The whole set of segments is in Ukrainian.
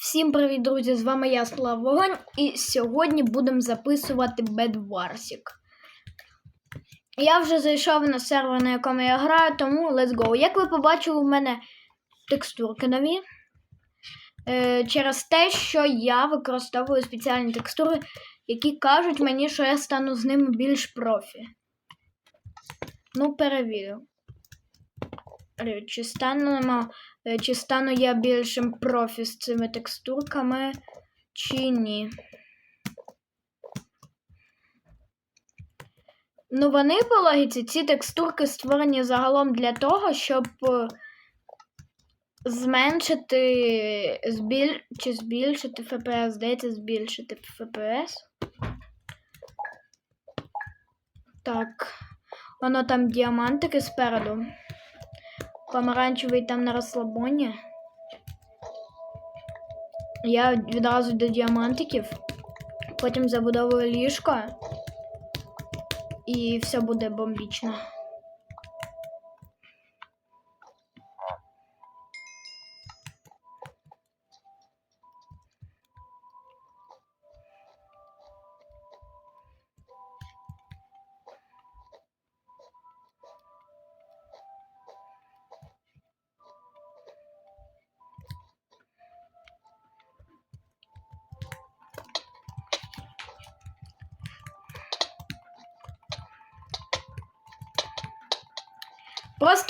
Всім привіт, друзі! З вами я Слава Вогонь, і сьогодні будемо записувати Bedwarsик. Я вже зайшов на сервер, на якому я граю, тому let's go. Як ви побачили, у мене текстурки нові. Е, через те, що я використовую спеціальні текстури, які кажуть мені, що я стану з ними більш профі. Ну, перевірю. Е, Чи станемо, чи стану я більшим профі з цими текстурками, чи ні. Ну, вони по логіці, ці текстурки створені загалом для того, щоб е, зменшити збіль... чи збільшити FPS, здається, збільшити FPS. Так. Воно там діамантики спереду. Помаранчевий там на розслабоні. Я відразу до діамантиків. Потім забудовую ліжко. І все буде бомбічно.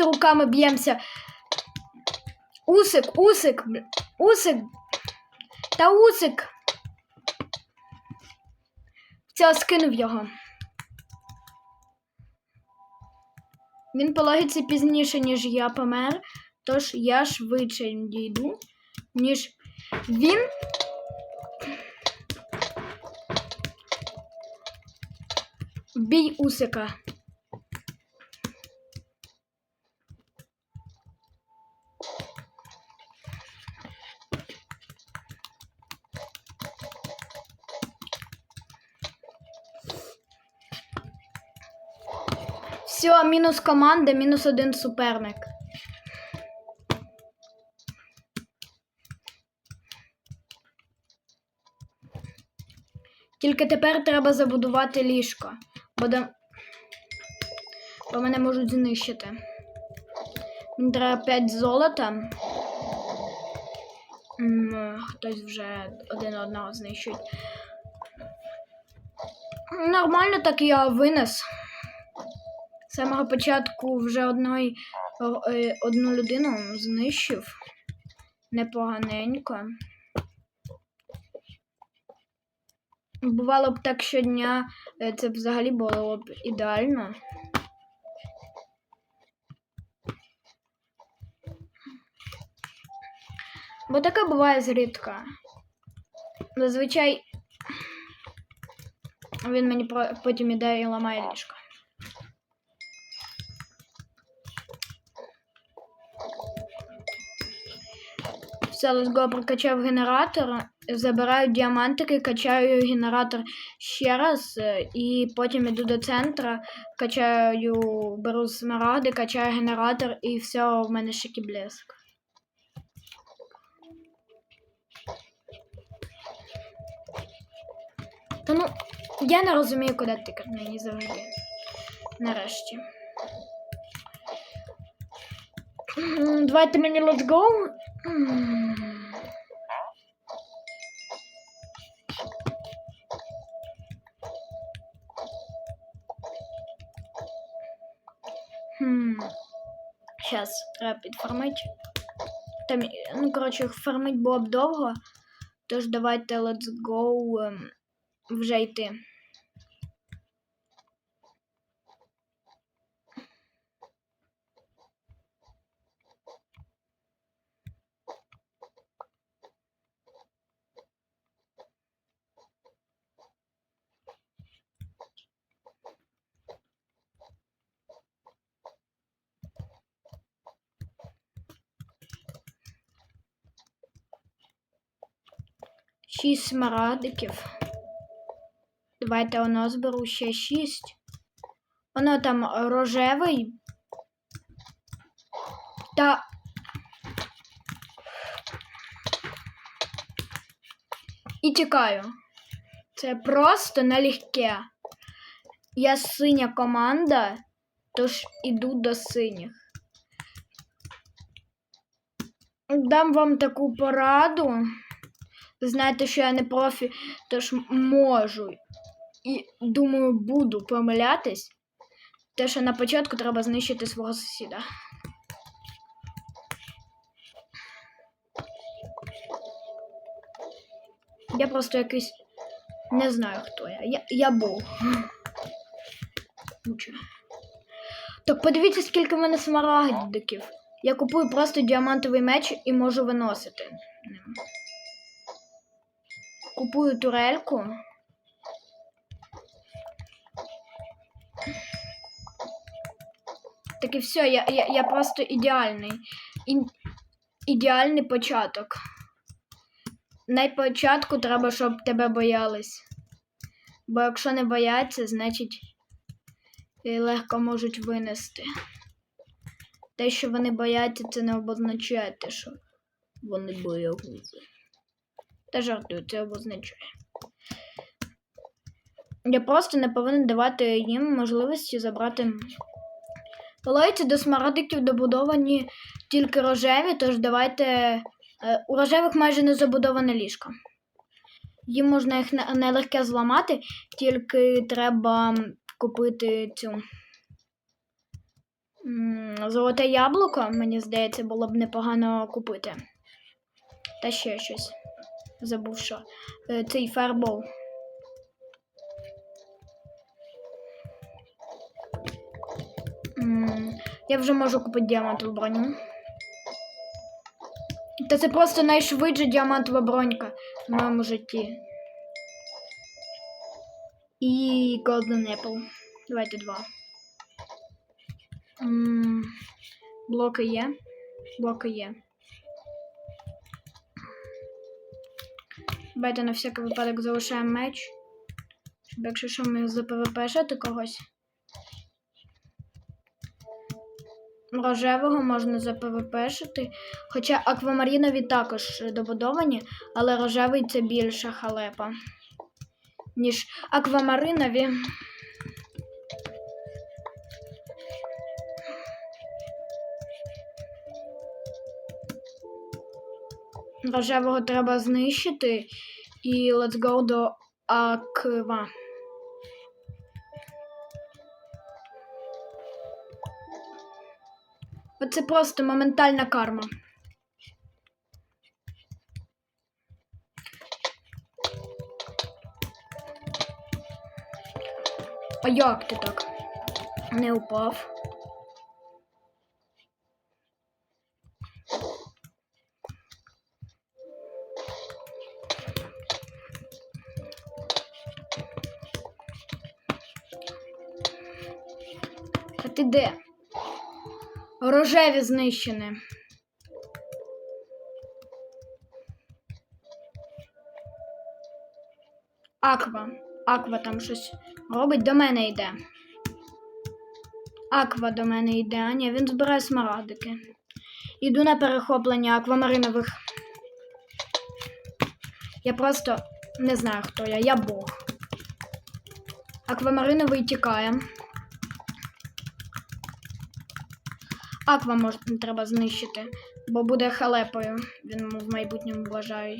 Просто руками б'ємося. Усик, усик, усик. Та усик. Все, скинув його. Він по пізніше, ніж я помер, тож я швидше дійду, ніж він. Бій усика. Все, мінус команда, мінус один суперник. Тільки тепер треба забудувати ліжко, бо, да- бо мене можуть знищити. Мені треба 5 золота. Хтось вже один одного знищує. Нормально так я винес. З самого початку вже одної, е, одну людину знищив. Непоганенько. Бувало б так щодня, е, це б взагалі було б ідеально. Бо таке буває зрідка. Зазвичай він мені потім іде і ламає ліжко. Все, прокачав генератор, забираю діамантики, качаю генератор ще раз, е, і потім іду до центра, качаю, беру смарагди, качаю генератор, і все, в мене ще блеск. Та ну, я не розумію, куди тикати мені завжди. Нарешті. Давайте мені let's go. Сейчас треба підфармити. Там, ну, коротше, фармить було б довго. Тож давайте let's go ем, вже йти. Шість смарагдиків. Давайте воно зберу ще шість. Воно там рожевий. Та і тікаю. Це просто налегке. Я синя команда, тож іду до синіх. Дам вам таку пораду. Знаєте, що я не профі, тож можу. І думаю, буду помилятись. Те, що на початку треба знищити свого сусіда. Я просто якийсь не знаю, хто я. Я, я був. Нічого. Так подивіться, скільки в мене смарагдиків. Я купую просто діамантовий меч і можу виносити. Купую турельку. Так і все, я, я, я просто ідеальний. І, ідеальний початок. На початку треба, щоб тебе боялись. Бо якщо не бояться, значить і легко можуть винести. Те, що вони бояться, це не обозначає те, що вони боягузи. Та жартую, це обозначає. Я просто не повинен давати їм можливості забрати. Лойці до смарагдиків добудовані тільки рожеві, тож давайте. е, У рожевих майже не забудоване ліжко. Їм можна їх нелегке зламати, тільки треба купити цю. Золоте яблуко, мені здається, було б непогано купити. Та ще щось. Забув що. Е, Цей фаербол. М, Я вже можу купити діамантову броню. Та це просто найшвидша діамантова бронька в моєму житті. І Golden Apple. Давайте два. М, Блоки є. Блоки є. Давайте на всякий випадок залишаємо меч. Щоб якщо що ми за ПВП когось. Рожевого можна за ПВПшити. Хоча аквамарінові також добудовані, але рожевий це більша халепа, ніж аквамаринові. Рожевого треба знищити. І let's go до аква. Оце просто моментальна карма. А як ти так? Не упав. А ти де? Рожеві знищені. Аква. Аква там щось робить, до мене йде. Аква до мене йде, а ні, він збирає смарагдики. Іду на перехоплення аквамаринових. Я просто не знаю, хто я. Я Бог. Аквамариновий тікає. Аква може треба знищити, бо буде халепою. Він в майбутньому вважає.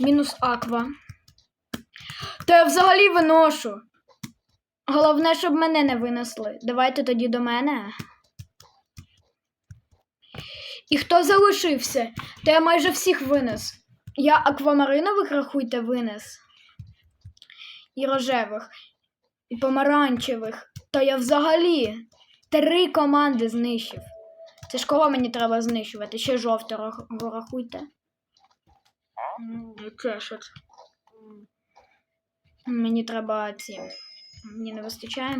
Мінус аква. Та я взагалі виношу. Головне, щоб мене не винесли. Давайте тоді до мене. І хто залишився? Та я майже всіх винес. Я аквамаринових, рахуйте, винес. І рожевих, і помаранчевих. Та я взагалі три команди знищив. Це ж кого мені треба знищувати? Ще жовтого рахуйте. Це це? Мені треба ці. Мені не вистачає.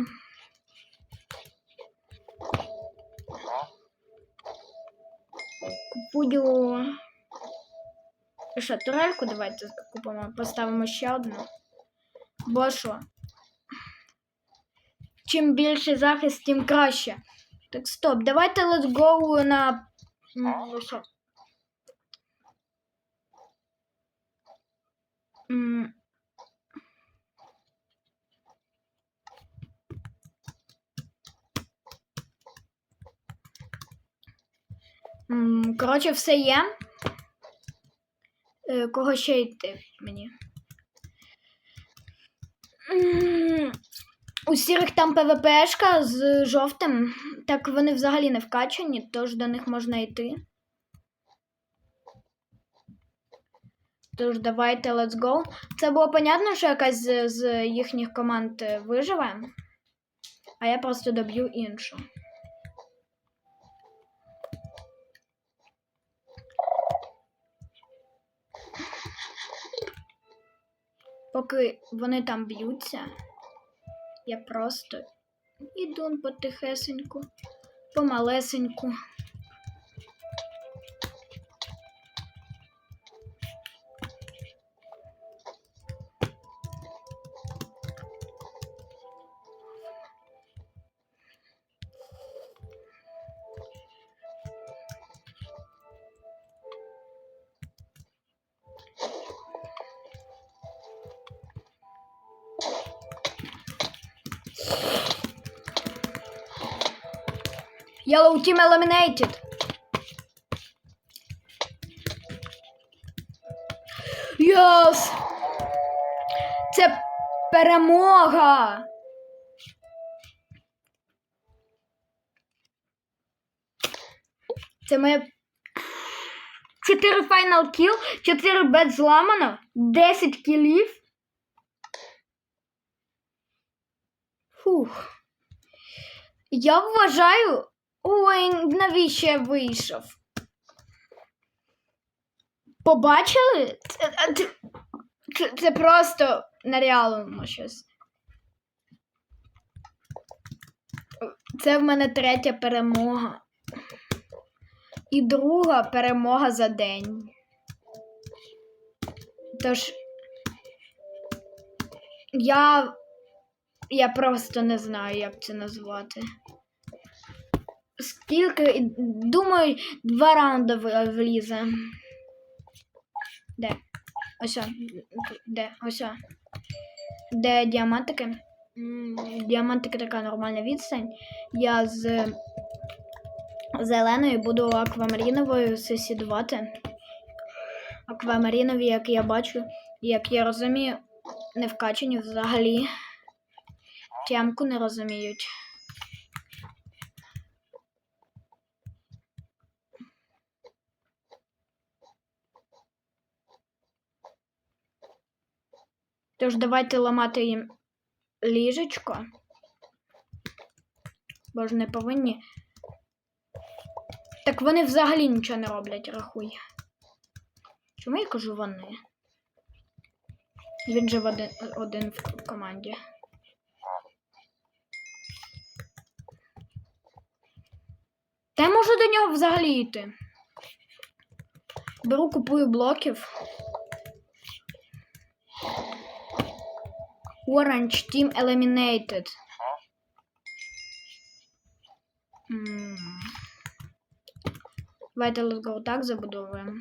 Купую. Що, турельку давайте купимо, поставимо ще одну. Бо що? Чим більше захист, тим краще. Так, стоп, давайте let's go на. ну що? Коротше, все є. Е, Кого ще йти мені? У сірих там ПВПшка з жовтим, так вони взагалі не вкачані, тож до них можна йти. Тож давайте let's go. Це було понятно, що якась з, з їхніх команд е, виживе, а я просто доб'ю іншу. Поки вони там б'ються, я просто іду потихесеньку, помалесеньку. Team eliminated. Yes! Це перемога! Це моє 4 файнал кіл, 4 бет зламано, 10 кілів. Фух. Я вважаю. Ой, навіщо я вийшов? Побачили? Це, це, це просто нереально щось. Це в мене третя перемога. І друга перемога за день. Тож я. Я просто не знаю, як це назвати. Скільки. Думаю, два раунди влізе. Де? Ось. Де? Ось. Де діамантики? Діамантики така нормальна відстань. Я з зеленою буду аквамаріновою сусідувати. Аквамарінові, як я бачу, як я розумію, не вкачані взагалі. Тямку не розуміють. Тож давайте ламати їм ліжечко. Бо ж не повинні. Так вони взагалі нічого не роблять, рахуй. Чому я кажу вони? Він же один, один в команді. Та я можу до нього взагалі йти. Беру, купую блоків. Orange Team Eliminated. Давайте let's go так забудовуємо.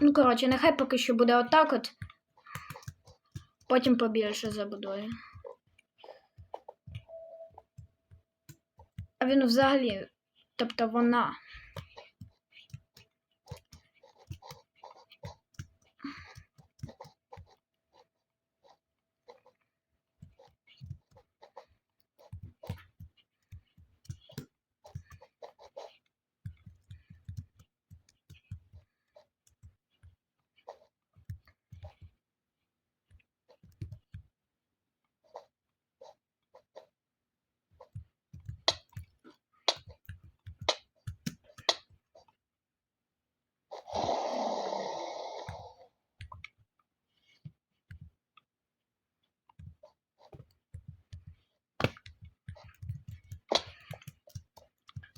Ну, коротше, нехай поки що буде отак от. Потім побільше забудую. А він взагалі, тобто вона.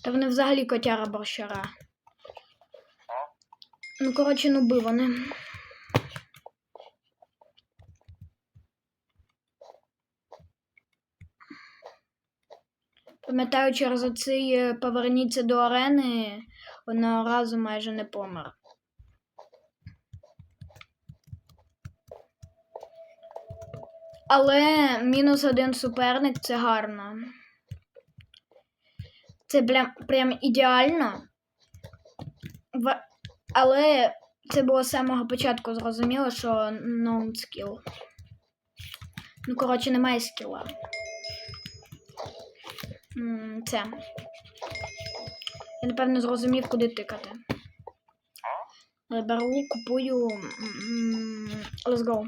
Та вони взагалі котяра борщара. Ну, коротше, нуби вони. Пам'ятаю, через оцей е, поверніться до арени одного разу майже не помер. Але мінус один суперник це гарно. Це прям, прям ідеально. Але це було з самого початку зрозуміло, що no skill. Ну, коротше, немає скіла. Це. Я напевно зрозумів, куди тикати. Беру, купую. Let's go.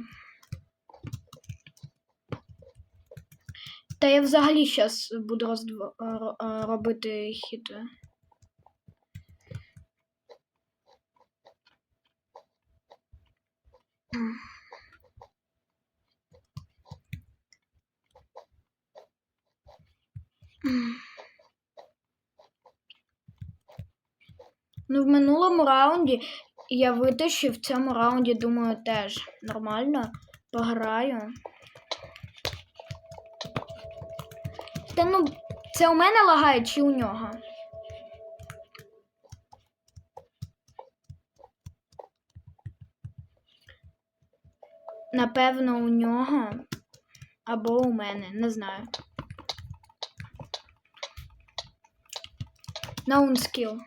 Та я взагалі зараз буду роздво... е, робити хід. Ну, в минулому раунді я витащив, в цьому раунді, думаю, теж нормально пограю. Та ну, це у мене лагає чи у нього? Напевно, у нього або у мене, не знаю. Known skill.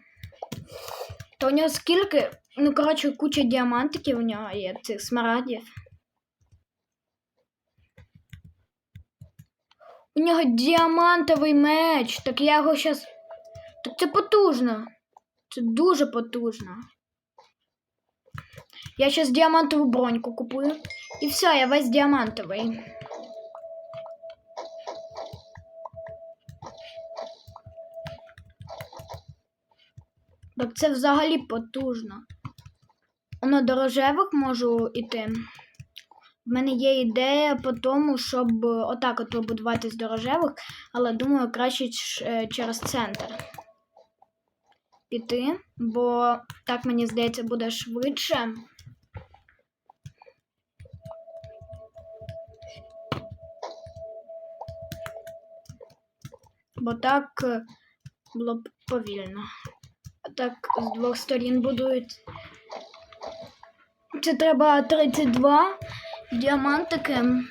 То у нього скільки. Ну, коротше, куча діамантиків у нього є, цих смарагдів. Нього діамантовий меч. Так я його щас. Так це потужно. Це дуже потужно. Я щас діамантову броньку купую. І все, я весь діамантовий. Так це взагалі потужно. На до рожевих можу йти. В мене є ідея по тому, щоб отак от побудуватись до рожевих, але думаю, краще е, через центр піти, бо так мені здається буде швидше. Бо так е, було б повільно. А так з двох сторін будують. Це треба 32 Diamantıkım.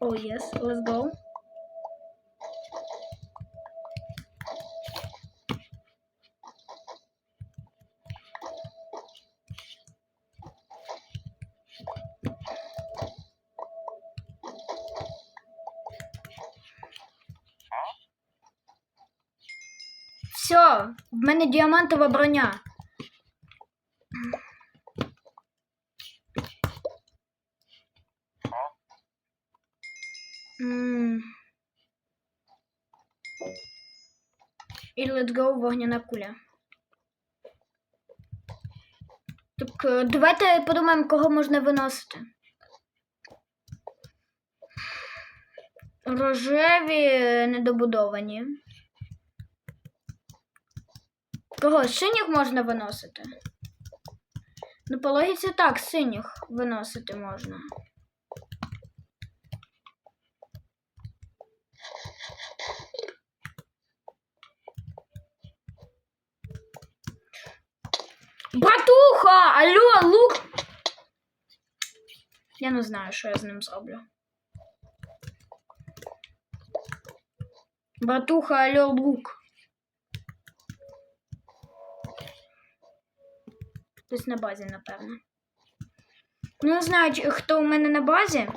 Oh yes, let's go. Все, в мене діамантова броня. І let's go вогняна куля. Так, е, давайте подумаємо, кого можна виносити. Рожеві недобудовані. Кого? Синіх можна виносити? Ну, по логіці так, синіх виносити можна. Братуха! Алло, лук! Я не знаю, що я з ним зроблю. Братуха, алло, лук. Десь на базі, напевно. Ну, не знаю, хто у мене на базі,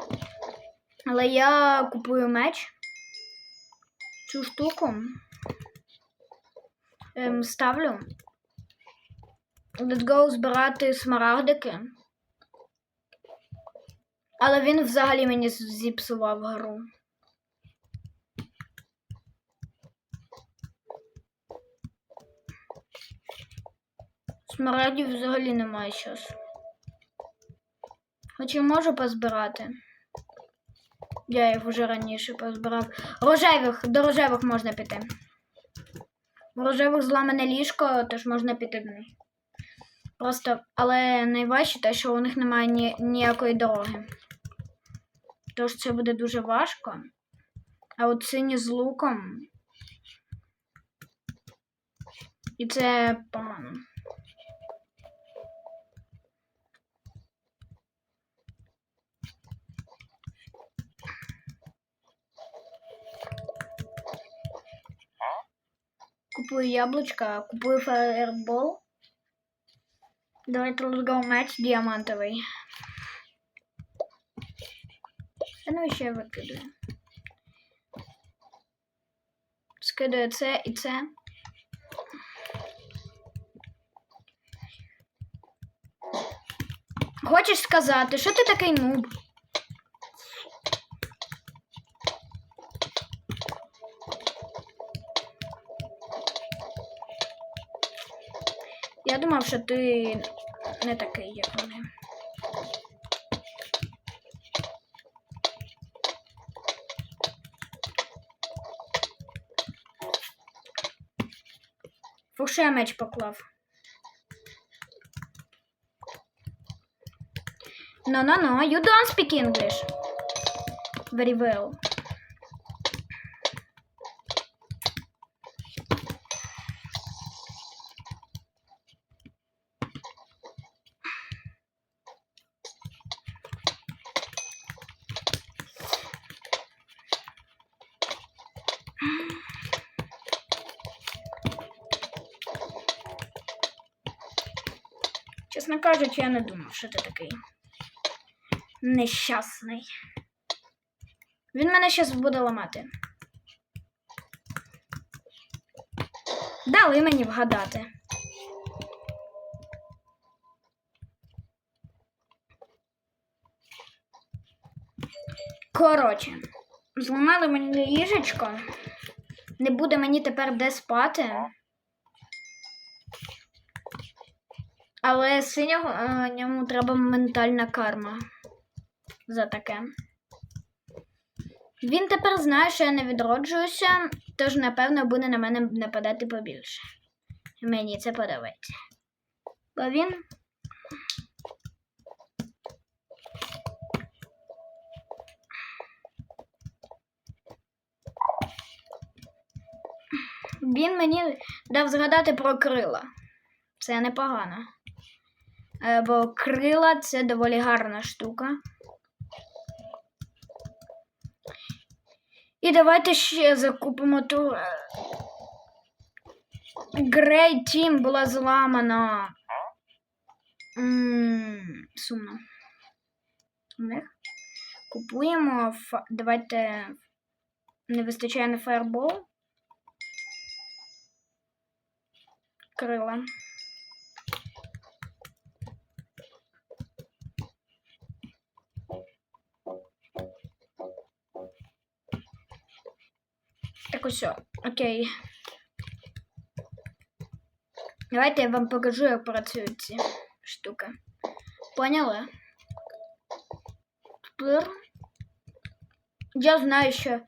але я купую меч. Цю штуку. Ем, ставлю. Let's go збирати смарагдики. Але він взагалі мені зіпсував гру. Смарагдів взагалі немає часу. Хоча можу позбирати. Я їх вже раніше позбирав. Рожевих, до рожевих можна піти. В рожевих зламане ліжко, тож можна піти до них. Просто, але найважче те, що у них немає ні, ніякої дороги. Тож це буде дуже важко. А от сині з луком. І це погано. Купую яблучка, купую фаербол. Давайте let's go меч діамантовий. А ну ще викидаю. Скидаю це і це. Хочеш сказати, що ти такий нуб? Я думав, що ти не такий, як вони. Фу, я меч поклав. No, no, no, you don't speak English. Very well. Чесно кажучи, я не думав, що ти такий нещасний. Він мене зараз буде ламати. Дали мені вгадати. Коротше, зламали мені ліжечко. Не буде мені тепер де спати. Але синього е, ньому треба ментальна карма за таке. Він тепер знає, що я не відроджуюся, тож, напевно, буде на мене нападати побільше. Мені це подобається. Бо він. Він мені дав згадати про крила. Це непогано. Е, Бо крила це доволі гарна штука. І давайте ще закупимо ту. Грей Тім була зламана. М, Сумно. Купуємо. Давайте. Не вистачає на фаербол. Крила. О, окей. Давайте я вам покажу, як працюють ці штуки. Поняли? Я знаю, що.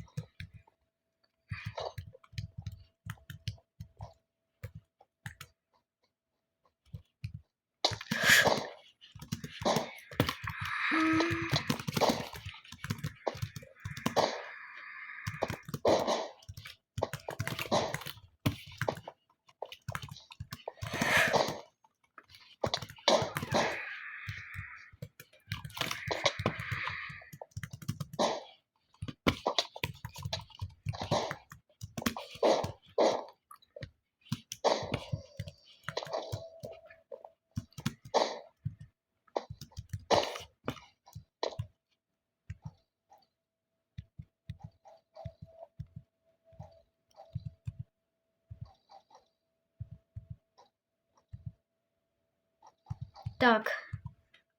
Так,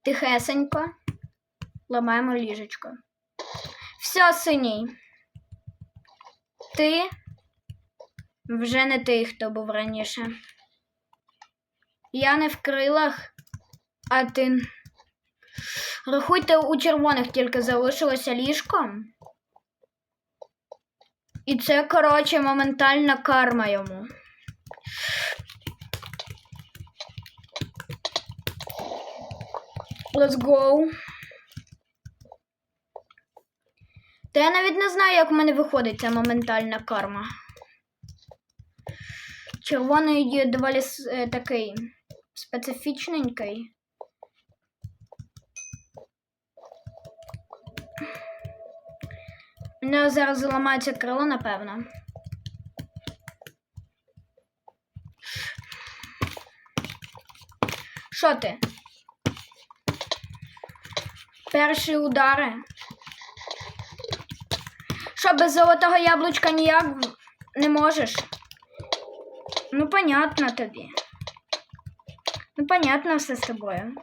тихесенько ламаємо ліжечко. Все, синій. Ти вже не той, хто був раніше. Я не в крилах, а ти. Рахуйте, у червоних тільки залишилося ліжко. І це, коротше, моментальна карма йому. Let's go. Та я навіть не знаю, як в мене виходить ця моментальна карма. Червоний доволі е, такий специфічненький. У нього зараз зламається крило, напевно. Що ти? Перші удари. Що, без золотого яблучка ніяк не можеш? Ну, понятно тобі. Ну, понятно все з тобою.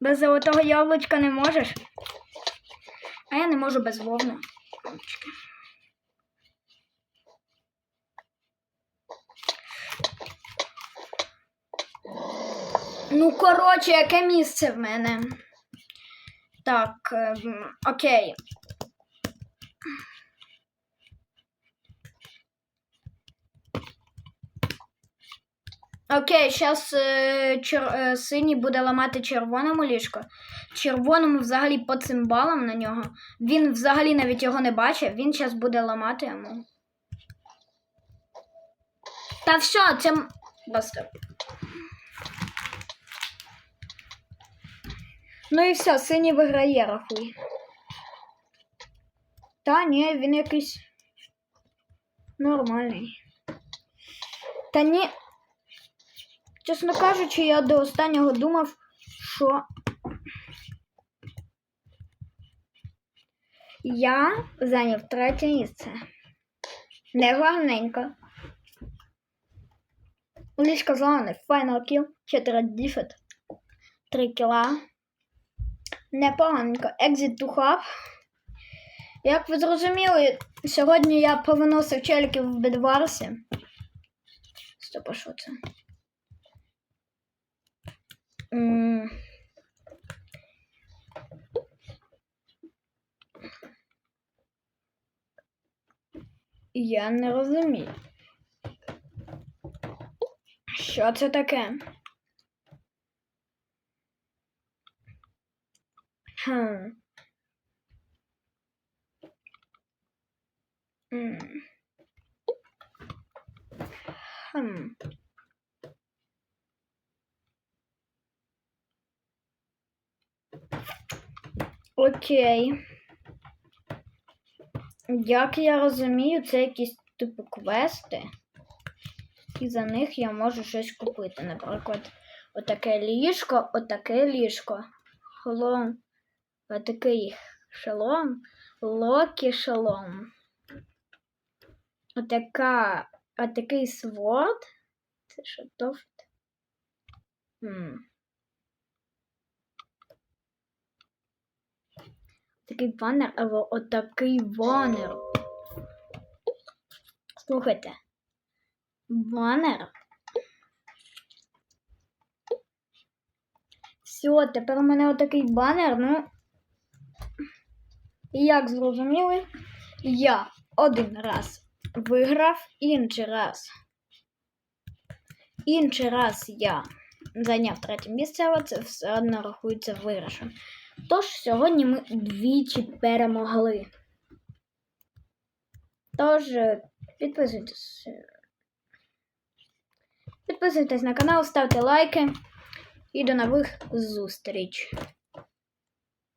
Без золотого яблучка не можеш. А я не можу без вовни. Ну, коротше, яке місце в мене? Так, ем, окей. Окей, зараз е, чер, е, синій буде ламати червоному ліжко. Червоному взагалі по цимбалам на нього. Він взагалі навіть його не бачив, він зараз буде ламати йому. Та все, це. Баста. Ну і все, синій виграє, рахуй. Та ні, він якийсь нормальний. Та ні. Чесно кажучи, я до останнього думав, що я зайняв третє місце. Негарненько. Ліжка зелений, final kill, 4 діфет, 3 кіла. Непоганенько. To hub. Як ви зрозуміли, сьогодні я повиносив челіків в Бедварсі. Стоп, а що це? Я не розумію. Що це таке? Хм. М. Хм. Окей. Як я розумію, це якісь типу квести. І за них я можу щось купити. Наприклад, отаке ліжко, отаке ліжко. Холом. Отакий шалом. Локі шалом. Отака. Отакий сворд. Це що тофт? Хм. Такий банер, або отакий банер. Слухайте. Банер. Все, тепер у мене отакий банер, ну. Як зрозуміли, я один раз виграв, інший раз. Інший раз я зайняв третє місце, але це все одно рахується виграшем. Тож сьогодні ми двічі перемогли. Тож е, підписуйтесь. е, Підписуйтесь на канал, ставте лайки і до нових зустріч.